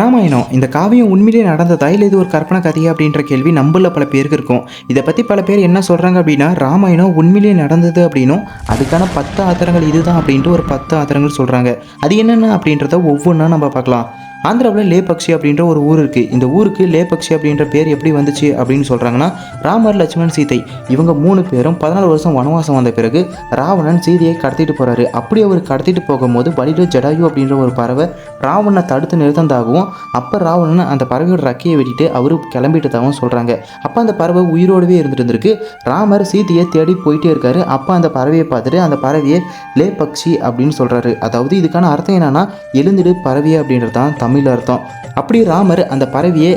ராமாயணம் இந்த காவியம் உண்மையிலே நடந்ததா இல்லை இது ஒரு கற்பனை கதையா அப்படின்ற கேள்வி நம்மள பல பேருக்கு இருக்கும். இதை பற்றி பல பேர் என்ன சொல்கிறாங்க அப்படின்னா ராமாயணம் உண்மையிலே நடந்தது அப்படின்னும் அதுக்கான பத்து ஆதாரங்கள் இதுதான் அப்படின்ட்டு ஒரு பத்து ஆதாரங்கள் சொல்கிறாங்க அது என்னென்ன அப்படின்றத ஒவ்வொன்றா நம்ம பார்க்கலாம். ஆந்திராவில் லேபக்ஷி அப்படின்ற ஒரு ஊர் இருக்குது இந்த ஊருக்கு லேபக்ஷி அப்படின்ற பேர் எப்படி வந்துச்சு அப்படின்னு சொல்கிறாங்கன்னா ராமர் லட்சுமணன் சீதை இவங்க மூணு பேரும் பதினாலு வருஷம் வனவாசம் வந்த பிறகு ராவணன் சீதையை கடத்திட்டு போகிறாரு அப்படி அவர் கடத்திட்டு போகும்போது வழியில் ஜடாயு அப்படின்ற ஒரு பறவை ராவணனை தடுத்து நிறுத்தந்தாகவும் அப்போ ராவணன் அந்த பறவையோட ரக்கையை வெட்டிட்டு அவரு கிளம்பிட்டதாகவும் சொல்கிறாங்க அப்போ அந்த பறவை உயிரோடவே இருந்துட்டு இருந்திருக்கு ராமர் சீதையை தேடி போயிட்டே இருக்காரு. அப்போ அந்த பறவையை பார்த்துட்டு அந்த பறவையை லே பக்ஷி அப்படின்னு சொல்கிறாரு அதாவது இதுக்கான அர்த்தம் என்னன்னா எழுந்துடு பறவை அப்படின்றது தான் தமிழ் அர்த்தம். அப்படி ராமர் அந்த பறவையை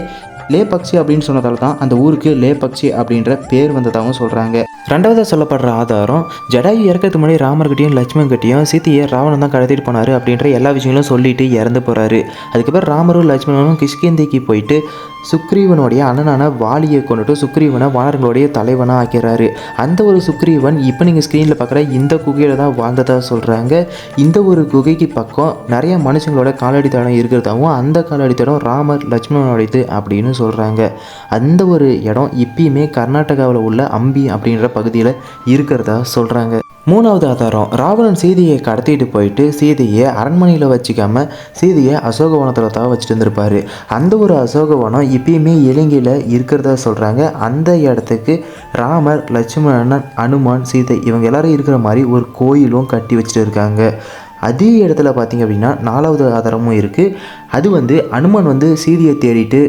லே பக்ஷி அப்படின்னு சொன்னதால தான் அந்த ஊருக்கு லே பக்ஷி அப்படின்ற பேர் வந்ததாகவும் சொல்கிறாங்க ரெண்டாவதாக சொல்லப்படுற ஆதாரம் ஜடாயு இறக்கிறதுக்கு முன்னாடி ராமர்கிட்டையும் லட்சுமண்கிட்டையும் சீத்தையை ராவணன் தான் கடத்திட்டு போனார் அப்படின்ற எல்லா விஷயங்களும் சொல்லிட்டு இறந்து போகிறாரு அதுக்கப்புறம் ராமரும் லட்சுமணனும் கிஷ்கிந்திக்கு போயிட்டு சுக்ரீவனுடைய அண்ணனான வாலியை கொண்டுட்டு சுக்ரீவனை வானர்களுடைய தலைவனாக ஆக்கிறாரு. அந்த ஒரு சுக்ரீவன் இப்போ நீங்கள் ஸ்க்ரீனில் பார்க்குற இந்த குகையில் தான் வாழ்ந்ததாக சொல்கிறாங்க இந்த ஒரு குகைக்கு பக்கம் நிறைய மனுஷங்களோட காலடி தடம் இருக்கிறதாவும் அந்த காலடி தடம் ராமர் லட்சுமணனுடையது அப்படின்னு சொல்கிறாங்க அந்த ஒரு இடம் இப்பயுமே கர்நாடகாவில் உள்ள அம்பி அப்படின்ற பகுதியில் இருக்கிறதா சொல்கிறாங்க மூணாவது ஆதாரம் ராவணன் சீதையை கடத்திட்டு போயிட்டு சீதையை அரண்மனையில் வச்சுக்காம சீதையை அசோகவனத்தில் தான் வச்சுட்டு இருந்திருப்பாரு அந்த ஒரு அசோகவனம் இப்பயுமே இலங்கையில் இருக்கிறதா சொல்கிறாங்க அந்த இடத்துக்கு ராமர் லட்சுமணன் அனுமான் சீதை இவங்க எல்லாரும் இருக்கிற மாதிரி ஒரு கோயிலும் கட்டி வச்சுட்டு இருக்காங்க. அதே இடத்துல பார்த்தீங்க அப்படின்னா நாலாவது ஆதாரமும் இருக்குது அது வந்து அனுமன் வந்து சீதையை தேடிட்டு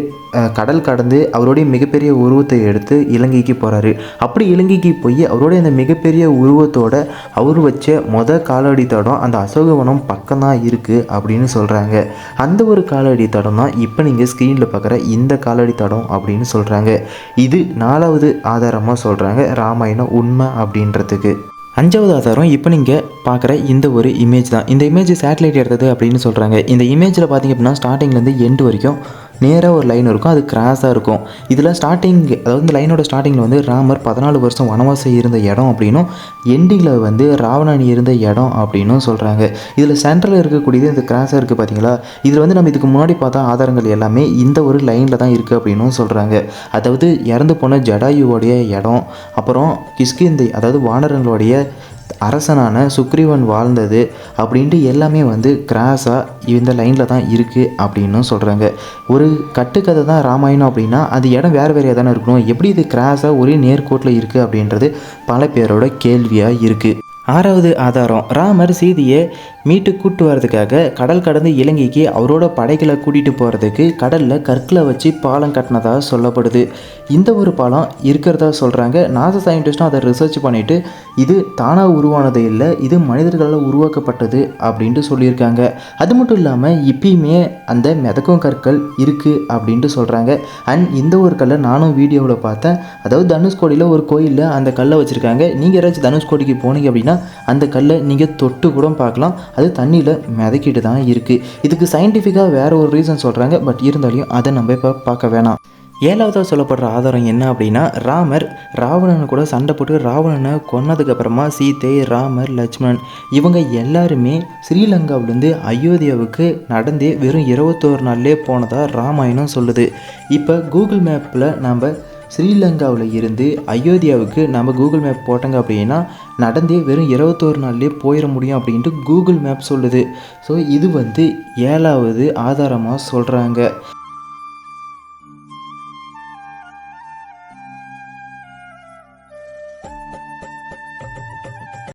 கடல் கடந்து அவருடைய மிகப்பெரிய உருவத்தை எடுத்து இலங்கைக்கு போகிறாரு அப்படி இலங்கைக்கு போய் அவருடைய அந்த மிகப்பெரிய உருவத்தோட அவர் வச்ச மொத காலடி தடம் அந்த அசோகவனம் பக்கம்தான் இருக்குது அப்படின்னு சொல்கிறாங்க அந்த ஒரு காலடி தடம் தான் இப்போ நீங்கள் ஸ்க்ரீனில் பார்க்குற இந்த காலடி தடம் அப்படின்னு சொல்கிறாங்க இது நாலாவது ஆதாரமாக சொல்கிறாங்க ராமாயணம் உண்மை அப்படின்றதுக்கு. அஞ்சாவது ஆதாரம் இப்போ நீங்கள் பார்க்குற இந்த ஒரு இமேஜ் தான். இந்த இமேஜ் சேட்டலைட் எடுத்தது அப்படின்னு சொல்கிறாங்க இந்த இமேஜில் பார்த்தீங்க அப்படின்னா ஸ்டார்டிங்லேருந்து எண்டு வரைக்கும் நேராக ஒரு லைன் இருக்கும். அது கிராஸாக இருக்கும். இதில் ஸ்டார்டிங் அதாவது இந்த லைனோட ஸ்டார்டிங்கில் வந்து ராமர் பதினாலு வருஷம் வனவாசம் இருந்த இடம் அப்படின்னும் எண்டிங்கில் வந்து ராவணன் இருந்த இடம் அப்படின்னும் சொல்கிறாங்க இதில் சென்ட்ரலில் இருக்கக்கூடியது இந்த கிராஸாக இருக்குது பார்த்தீங்களா இதில் வந்து நம்ம இதுக்கு முன்னாடி பார்த்தா ஆதாரங்கள் எல்லாமே இந்த ஒரு லைனில் தான் இருக்குது அப்படின்னும் சொல்கிறாங்க அதாவது இறந்து போன ஜடாயுவோடைய இடம் அப்புறம் கிஷ்கிந்தை அதாவது வானரங்களுடைய அரசனான சுக்ரீவன் வாழ்ந்தது அப்படின்ட்டு எல்லாமே வந்து கிராஸாக இந்த லைனில் தான் இருக்குது அப்படின்னும் சொல்கிறாங்க ஒரு கட்டுக்கதை தான் ராமாயணம் அப்படின்னா அது இடம் வேறு வேறையாக தானே இருக்கணும். எப்படி இது கிராஸாக ஒரே நேர்கோட்டில் இருக்குது அப்படின்றது பல பேரோட கேள்வியாக இருக்குது ஆறாவது ஆதாரம் ராமர் சீதையை மீட்டு கூட்டு வர்றதுக்காக கடல் கடந்து இலங்கைக்கு அவரோட படைகளை கூட்டிகிட்டு போகிறதுக்கு கடலில் கற்களை வச்சு பாலம் கட்டினதாக சொல்லப்படுது. இந்த ஒரு பாலம் இருக்கிறதா சொல்கிறாங்க நாச சயின்டிஸ்ட்டும் அதை ரிசர்ச் பண்ணிவிட்டு இது தானாக உருவானது இல்லை இது மனிதர்களால் உருவாக்கப்பட்டது அப்படின்ட்டு சொல்லியிருக்காங்க. அது மட்டும் இல்லாமல் இப்பயுமே அந்த மிதக்கும் கற்கள் இருக்குது அப்படின்ட்டு சொல்கிறாங்க அண்ட் இந்த ஒரு கல்லை நானும் வீடியோவில் பார்த்தேன். அதாவது தனுஷ்கோடியில் ஒரு கோயிலில் அந்த கல்லை வச்சுருக்காங்க. நீங்கள் யாராச்சும் தனுஷ்கோடிக்கு போனீங்க அப்படின்னா அந்த கல்லை நீங்கள் தொட்டு கூட பார்க்கலாம். அது தண்ணியில் மிதக்கிட்டு தான் இருக்குது இதுக்கு சயின்டிஃபிக்காக வேறு ஒரு ரீசன் சொல்கிறாங்க பட் இருந்தாலையும் அதை நம்ம இப்போ பார்க்க வேணாம். ஏழாவதாக சொல்லப்படுற ஆதாரம் என்ன அப்படின்னா ராமர் ராவணனை கூட சண்டை போட்டு ராவணனை கொன்னதுக்கப்புறமா சீதை ராமர் லட்சுமணன் இவங்க எல்லாருமே ஸ்ரீலங்காவிலேருந்து அயோத்தியாவுக்கு நடந்தே வெறும் இருபத்தோரு நாள்லேயே போனதாக ராமாயணம் சொல்லுது. இப்போ கூகுள் மேப்பில் நம்ம ஸ்ரீலங்காவில் இருந்து அயோத்தியாவுக்கு நம்ம கூகுள் மேப் போட்டாங்க அப்படின்னா நடந்தே வெறும் இருபத்தோரு நாள்லேயே போயிட முடியும் அப்படின்ட்டு கூகுள் மேப் சொல்லுது. ஸோ இது வந்து ஏழாவது ஆதாரமாக சொல்கிறாங்க